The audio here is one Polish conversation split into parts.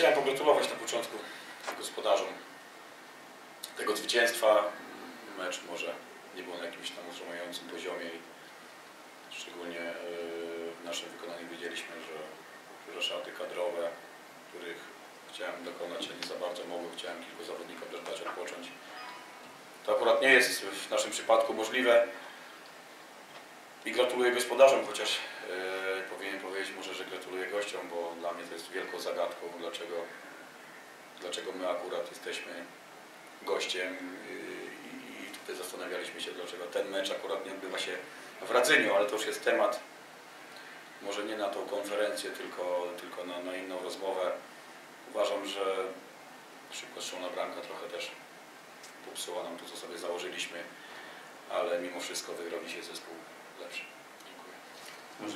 chciałem pogratulować na początku gospodarzom tego zwycięstwa. Mecz może nie był na jakimś tam utrzymującym poziomie i szczególnie e, w naszym wykonaniu widzieliśmy, że, że szaty kadrowe, których chciałem dokonać, a nie za bardzo mogłem, chciałem kilku zawodnikom też dać odpocząć. To akurat nie jest w naszym przypadku możliwe i gratuluję gospodarzom, chociaż e, powinien powiedzieć może, że gratuluję gościom, bo dla mnie to jest wielką zagadką, dlaczego, dlaczego my akurat jesteśmy gościem i tutaj zastanawialiśmy się, dlaczego ten mecz akurat nie odbywa się w Radzyniu, ale to już jest temat może nie na tą konferencję, tylko, tylko na, na inną rozmowę. Uważam, że szybko strzelona bramka trochę też popsuła nam to, co sobie założyliśmy, ale mimo wszystko wygrał dzisiaj zespół lepszy.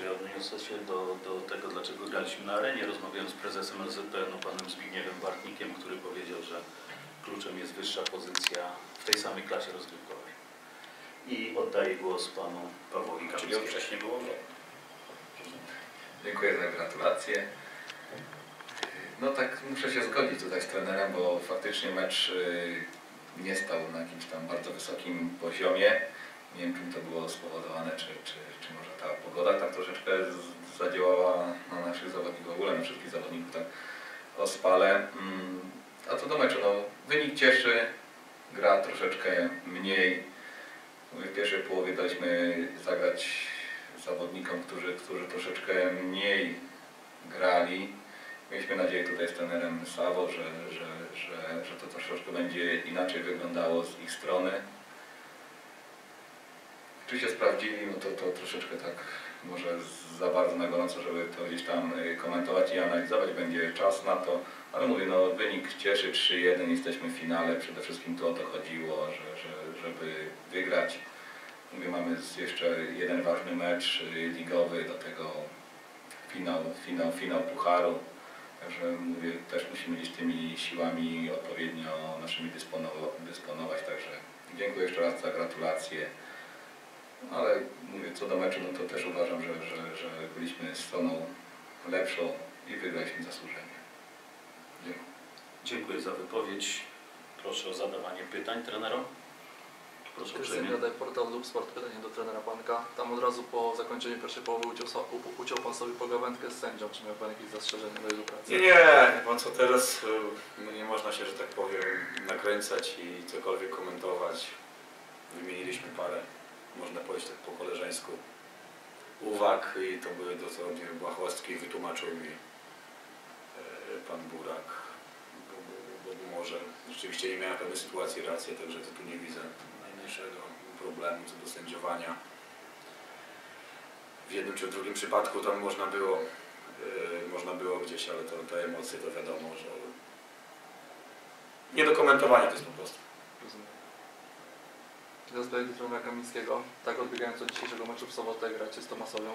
Ja odniosę się do, do tego, dlaczego graliśmy na arenie. Rozmawiałem z prezesem LZPN, panem Zbigniewem Bartnikiem, który powiedział, że kluczem jest wyższa pozycja w tej samej klasie rozgrywkowej. I oddaję głos panu Pawłowi Czyli wcześniej było Dziękuję za gratulacje. No tak, muszę się zgodzić tutaj z trenerem, bo faktycznie mecz y, nie stał na jakimś tam bardzo wysokim poziomie. Nie wiem, czym to było spowodowane, czy, czy, czy może ta pogoda tak troszeczkę zadziałała na naszych zawodników, w ogóle na wszystkich zawodników tak o spale. Mm, A co do meczu, no wynik cieszy, gra troszeczkę mniej. W pierwszej połowie daliśmy zagrać zawodnikom, którzy, którzy troszeczkę mniej grali. Mieliśmy nadzieję tutaj z trenerem Savo, że, że, że, że to troszeczkę będzie inaczej wyglądało z ich strony. Czy się sprawdzili, no to, to troszeczkę tak może za bardzo na gorąco, żeby to gdzieś tam y, komentować i analizować. Będzie czas na to, ale mówię, no wynik cieszy 3-1, jesteśmy w finale. Przede wszystkim to o to chodziło, że, że, żeby wygrać. Mówię, mamy jeszcze jeden ważny mecz y, ligowy, do tego finał, finał, finał Pucharu. Także mówię, też musimy gdzieś tymi siłami odpowiednio naszymi dysponowa- dysponować. Także dziękuję jeszcze raz za gratulacje. No, Ale mówię, co do meczu, no to też uważam, że, że, że byliśmy stroną lepszą i wygraliśmy zasłużenie. Dziękuję. Dziękuję za wypowiedź. Proszę o zadawanie pytań trenerom. Proszę Krystian. Gadaj, portal Lub Sport, pytanie do trenera Panka. Tam od razu po zakończeniu pierwszej połowy uciął, uciął Pan sobie pogawędkę z sędzią. Czy miał Pan jakieś zastrzeżenia do jego pracy? Nie, nie, pan co teraz, y, no nie można się, że tak powiem, nakręcać i cokolwiek komentować. Wymieniliśmy parę, można powiedzieć tak po koleżeńsku, uwag i to były dosłownie błahostki, wytłumaczył mi e, pan Burak, bo, bo, bo może rzeczywiście nie miałem pewnej sytuacji rację, także to tu nie widzę najmniejszego problemu co do sędziowania. W jednym czy w drugim przypadku tam można było Yy, można było gdzieś, ale to, te emocje to wiadomo, że nie do komentowania to jest po prostu. Do trenera Kamińskiego. Tak odbiegając od dzisiejszego meczu w sobotę gracie z Tomasowią.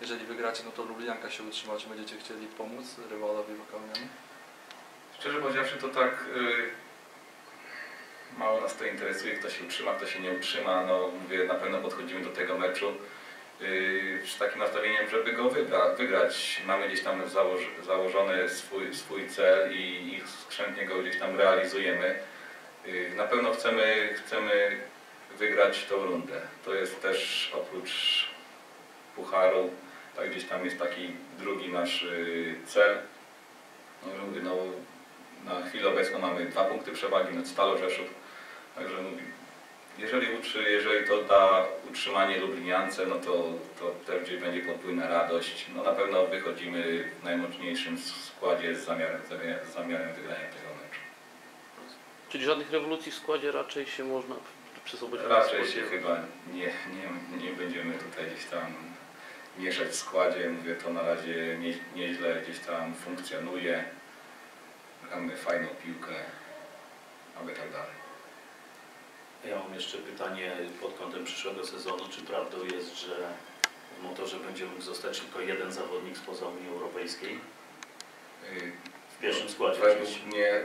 Jeżeli wygracie, no to Lublianka się utrzyma. Czy będziecie chcieli pomóc rywalowi lokalnemu? Szczerze powiedziawszy, to tak y, mało nas to interesuje, kto się utrzyma, kto się nie utrzyma. No mówię, na pewno podchodzimy do tego meczu y, z takim nastawieniem, żeby go wygra, wygrać. Mamy gdzieś tam założ, założony swój, swój cel i, i skrzętnie go gdzieś tam realizujemy. Y, na pewno chcemy, chcemy wygrać tą rundę. To jest też oprócz pucharu, tak gdzieś tam jest taki drugi nasz y, cel. No, no, na chwilę obecną mamy dwa punkty przewagi nad Stalą Rzeszów. Także mówię, jeżeli, utrzy, jeżeli to da utrzymanie Lubliniance, no to, to też gdzieś będzie podwójna radość. No na pewno wychodzimy w najmocniejszym składzie z zamiarem, z zamiarem wygrania tego meczu. Czyli żadnych rewolucji w składzie raczej się można przy sobie Raczej się chyba nie, nie, nie będziemy tutaj gdzieś tam mieszać w składzie. Mówię, to na razie nie, nieźle gdzieś tam funkcjonuje. Gramy fajną piłkę, aby tak dalej. Ja mam jeszcze pytanie pod kątem przyszłego sezonu. Czy prawdą jest, że w motorze będzie mógł zostać tylko jeden zawodnik spoza Unii Europejskiej Yy, w pierwszym składzie? Według mnie,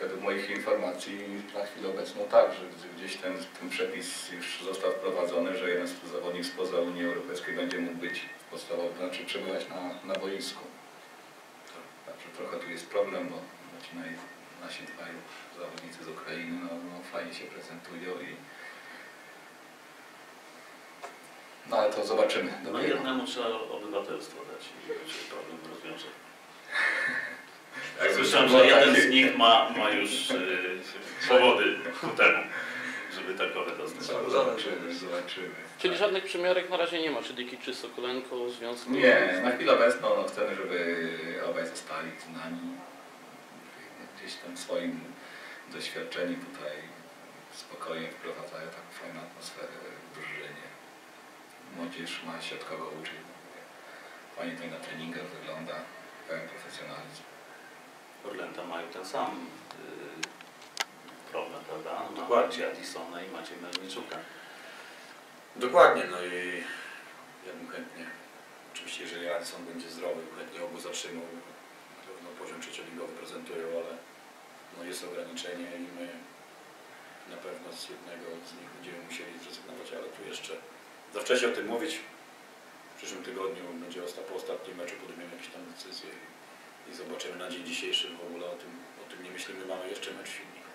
według moich informacji na chwilę obecną tak, że gdzieś ten, ten przepis już został wprowadzony, że jeden z zawodnik spoza Unii Europejskiej będzie mógł być w podstawowym, znaczy przebywać na, na boisku. Także trochę tu jest problem, bo ci naj, nasi dwaj zawodnicy z Ukrainy no, no, fajnie się prezentują i no ale to zobaczymy. No Dopiero. jednemu trzeba obywatelstwo dać i się problem rozwiąże. Jak Słyszałem, że jeden z nich ma, ma już y, powody ku temu, żeby takowe dostać. Zobaczymy, zobaczymy. Czyli żadnych przymiarek na razie nie ma, czy Dyki, czy Sokolenko, związku? Nie, na chwilę obecną no, chcemy, żeby obaj zostali z nami. Gdzieś tam swoim doświadczeniem tutaj spokojnie wprowadzają taką fajną atmosferę w drużynie. Młodzież ma się od kogo uczyć. Fajnie to i na treningach wygląda, pełen profesjonalizm. Orlęta mają ten sam y, problem, prawda? Dokładnie. Macie Addisona i macie Melniczuka. Dokładnie, no i ja bym chętnie, oczywiście jeżeli Radisson będzie zdrowy, chętnie obu zatrzymał. Na pewno poziom trzecioligowy prezentują, ale no jest ograniczenie i my na pewno z jednego z nich będziemy musieli zrezygnować, ale tu jeszcze za wcześnie o tym mówić. W przyszłym tygodniu będzie po ostatnim meczu podejmiemy jakieś tam decyzje bo na dzień dzisiejszy w ogóle o tym, o tym nie myślimy, mamy jeszcze mecz silnik.